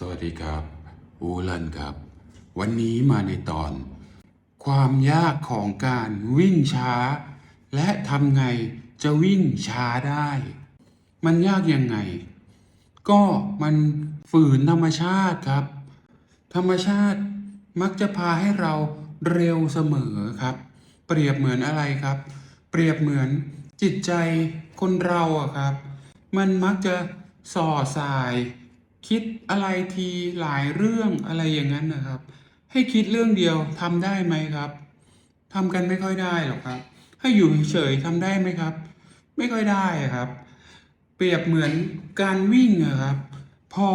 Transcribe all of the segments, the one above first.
สวัสดีครับอูลันครับ วันนี้มาในตอน ความยากของการวิ่งช้า และทำไงจะวิ่งช้าได้ มันยากยังไง ก็มันฝืนธรรมชาติครับ ธรรมชาติมักจะพาให้เราเร็วเสมอครับ เปรียบเหมือนอะไรครับ เปรียบเหมือนจิตใจคนเราอะครับ มันมักจะส่อสาย คิดอะไรทีหลายเรื่องอะไรอย่างนั้นนะครับ ให้คิดเรื่องเดียวทำได้ไหมครับ ทำกันไม่ค่อยได้หรอกครับ ให้อยู่เฉยๆทำได้ไหมครับ ไม่ค่อยได้ครับ เปรียบเหมือนการวิ่งอะครับ พอ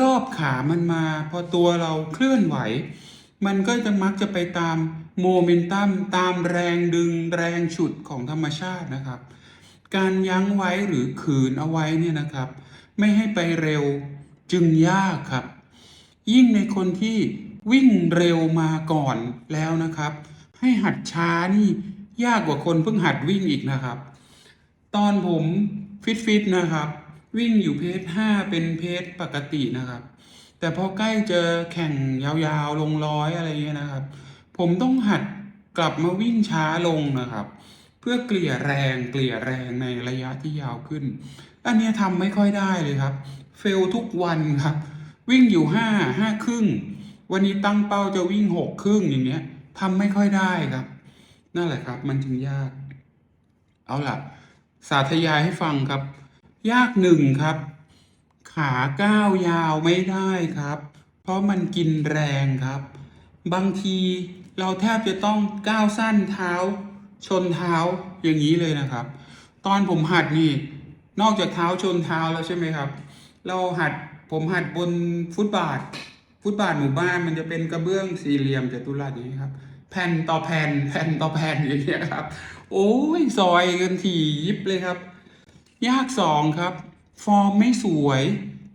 รอบขามันมา พอตัวเราเคลื่อนไหว มันก็จะมักจะไปตามโมเมนตัมตามแรงดึงแรงฉุดของธรรมชาตินะครับ การยั้งไว้หรือขืนเอาไว้เนี่ยนะครับ ไม่ให้ไปเร็ว จึงยากครับ ยิ่งในคนที่วิ่งเร็วมาก่อนแล้วนะครับ ให้หัดช้านี่ยากกว่าคนเพิ่งหัดวิ่งอีกนะครับ ตอนผมฟิตฟิตๆนะครับ วิ่งอยู่เพจ5เป็นเพจปกตินะครับ แต่พอใกล้เจอแข่งยาวๆลงร้อยอะไรเงี้ยนะครับ ผมต้องหัดกลับมาวิ่งช้าลงนะครับ เพื่อเกลี่ยแรงเกลี่ยแรงในระยะที่ยาวขึ้น อันนี้ทำไม่ค่อยได้เลยครับ เฟลทุกวันครับ วิ่งอยู่ห้าห้าครึ่ง วันนี้ตั้งเป้าจะวิ่งหกครึ่งอย่างเงี้ยทำไม่ค่อยได้ครับ นั่นแหละครับ มันจึงยาก เอาล่ะ สาธยายให้ฟังครับ ยากหนึ่งครับ ขาก้าวยาวไม่ได้ครับ เพราะมันกินแรงครับ บางทีเราแทบจะต้องก้าวสั้นเท้า ชนเท้าอย่างนี้เลยนะครับ ตอนผมหัดนี่นอกจากเท้าชนเท้าแล้วใช่ไหมครับ เราหัดผมหัดบนฟุตบาท ฟุตบาทหมู่บ้านมันจะเป็นกระเบื้องสี่เหลี่ยมจัตุรัสอย่างนี้ครับ แผ่นต่อแผ่นแผ่นต่อแผ่นอย่างเงี้ยครับ โอ้ยซอยกันถี่ยิบเลยครับ ยากสองครับ ฟอร์มไม่สวย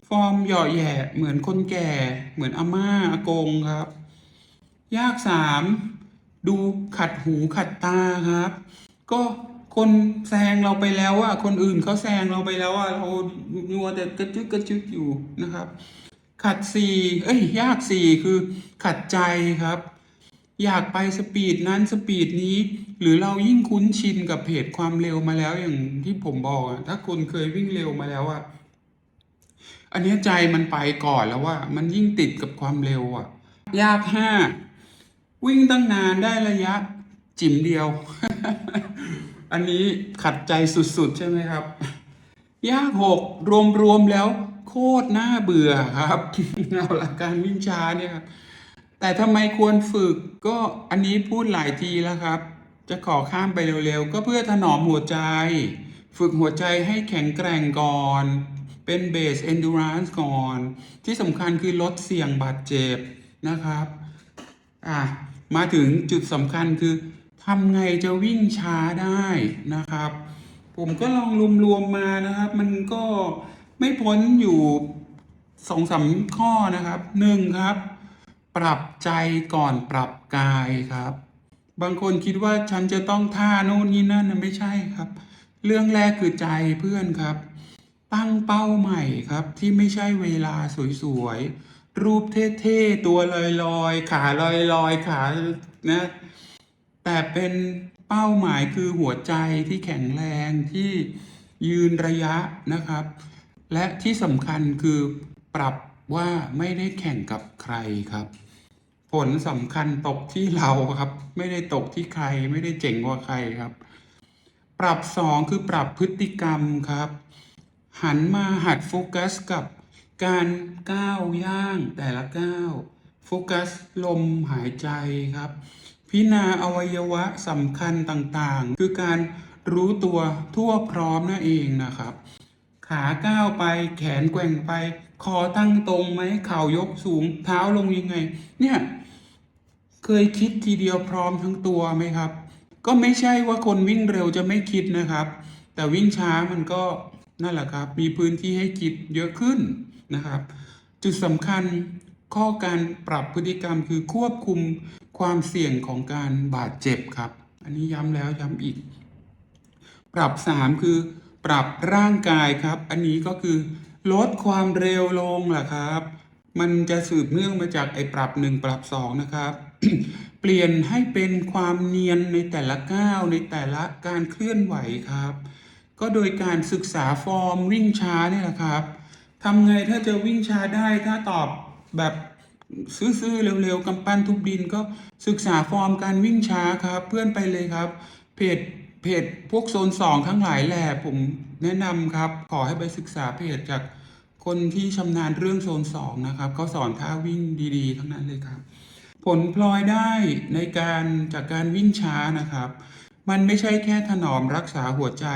ฟอร์มหยาะแย่เหมือนคนแก่ เหมือนอาม่าอากงครับ ยากสาม ดูขัดหูขัดตาครับ ก็คนแซงเราไปแล้วอะคนอื่นเขาแซงเราไปแล้วอะเรามัวแต่กระจึกกระจึกอยู่นะครับ ขัดสี่เอ้ย ยากสี่คือขัดใจครับ อยากไปสปีดนั้นสปีดนี้ หรือเรายิ่งคุ้นชินกับเพจความเร็วมาแล้วอย่างที่ผมบอกอะถ้าคนเคยวิ่งเร็วมาแล้วอะอันเนี้ยใจมันไปก่อนแล้วว่า มันยิ่งติดกับความเร็วอะยากห้า วิ่งตั้งนานได้ระยะจิ๋มเดียว อันนี้ขัดใจสุดๆ ใช่ไหมครับ ยากหกรวมๆ แล้วโคตรน่าเบื่อครับเอาละการวิ่งช้าเนี่ยครับ แต่ทำไมควรฝึกก็อันนี้พูดหลายทีแล้วครับ จะขอข้ามไปเร็วๆ ก็เพื่อถนอมหัวใจ ฝึกหัวใจให้แข็งแกร่งก่อน เป็นเบส endurance ก่อน ที่สำคัญคือลดเสี่ยงบาดเจ็บนะครับ อะมาถึงจุดสำคัญคือทำไงจะวิ่งช้าได้นะครับ ผมก็ลองรวมๆมานะครับ มันก็ไม่พ้นอยู่สองสามข้อนะครับหนึ่งครับ ปรับใจก่อนปรับกายครับ บางคนคิดว่าฉันจะต้องท่าโน่นนี่นั่นนะไม่ใช่ครับ เรื่องแรกคือใจเพื่อนครับ ตั้งเป้าใหม่ครับที่ไม่ใช่เวลาสวยๆ รูปเท่ๆ ตัวลอยๆ ขาลอยๆ ขานะ แต่เป็นเป้าหมายคือหัวใจที่แข็งแรงที่ยืนระยะนะครับ และที่สำคัญคือปรับว่าไม่ได้แข่งกับใครครับ ผลสำคัญตกที่เราครับ ไม่ได้ตกที่ใครไม่ได้เจ๋งกว่าใครครับ ปรับสองคือปรับพฤติกรรมครับ หันมาหัดโฟกัสกับ การก้าวย่างแต่ละก้าวโฟกัสลมหายใจครับ พิจารณาอวัยวะสำคัญต่างๆ คือการรู้ตัวทั่วพร้อมนั่นเองนะครับ ขาก้าวไปแขนแกว่งไป คอตั้งตรงไหมเข่ายกสูงเท้าลงยังไง เนี่ยเคยคิดทีเดียวพร้อมทั้งตัวไหมครับ ก็ไม่ใช่ว่าคนวิ่งเร็วจะไม่คิดนะครับ แต่วิ่งช้ามันก็นั่นแหละครับ มีพื้นที่ให้คิดเยอะขึ้น นะครับ จุดสำคัญข้อการปรับพฤติกรรมคือควบคุมความเสี่ยงของการบาดเจ็บครับ อันนี้ย้ำแล้วย้ำอีก ปรับ 3 คือ ปรับร่างกายครับ อันนี้ก็คือ ลดความเร็วลงแหละครับ มันจะสืบเนื่องมาจากไอ้ปรับหนึ่งปรับสองนะครับ เปลี่ยนให้เป็นความเนียนในแต่ละก้าวในแต่ละการเคลื่อนไหวครับ ก็โดยการศึกษาฟอร์มวิ่งช้าเนี่ยแหละครับ ทำไงถ้าจะวิ่งช้าได้ถ้าตอบแบบซื่อๆเร็วๆกำปั้นทุบดินก็ศึกษาฟอร์มการวิ่งช้าครับ เพื่อนไปเลยครับ เพจเพจพวกโซนสองทั้งหลายแหละผมแนะนำครับ ขอให้ไปศึกษาเพจจากคนที่ชำนาญเรื่องโซนสองนะครับเขาสอนท่าวิ่งดีๆ ทั้งนั้นเลยครับ ผลพลอยได้ในการจากการวิ่งช้านะครับ มันไม่ใช่แค่ถนอมรักษาหัวใจ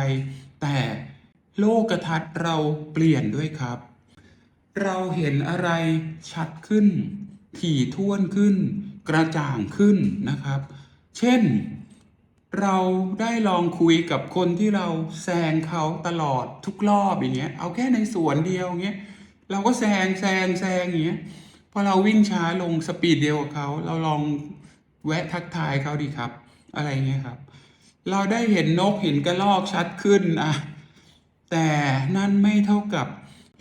แต่โลกทัศน์เราเปลี่ยนด้วยครับ เราเห็นอะไรชัดขึ้น ถี่ถ้วนขึ้น กระจ่างขึ้นนะครับ เช่น เราได้ลองคุยกับคนที่เราแซงเขาตลอดทุกรอบอย่างเงี้ย เอาแค่ในสวนเดียวเงี้ย เราก็แซงแซงแซงอย่างเงี้ย พอเราวิ่งช้าลงสปีดเดียวกับเขา เราลองแวะทักทายเขาดีครับ อะไรเงี้ยครับ เราได้เห็นนกเห็นกระรอกชัดขึ้นอะแต่นั่นไม่เท่ากับ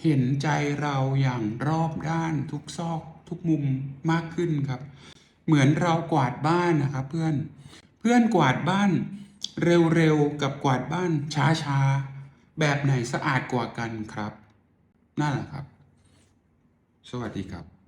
เห็นใจเราอย่างรอบด้านทุกซอกทุกมุมมากขึ้นครับ เหมือนเรากวาดบ้านนะครับเพื่อน เพื่อนกวาดบ้านเร็วๆกับกวาดบ้านช้าๆ แบบไหนสะอาดกว่ากันครับ นั่นแหละครับ สวัสดีครับ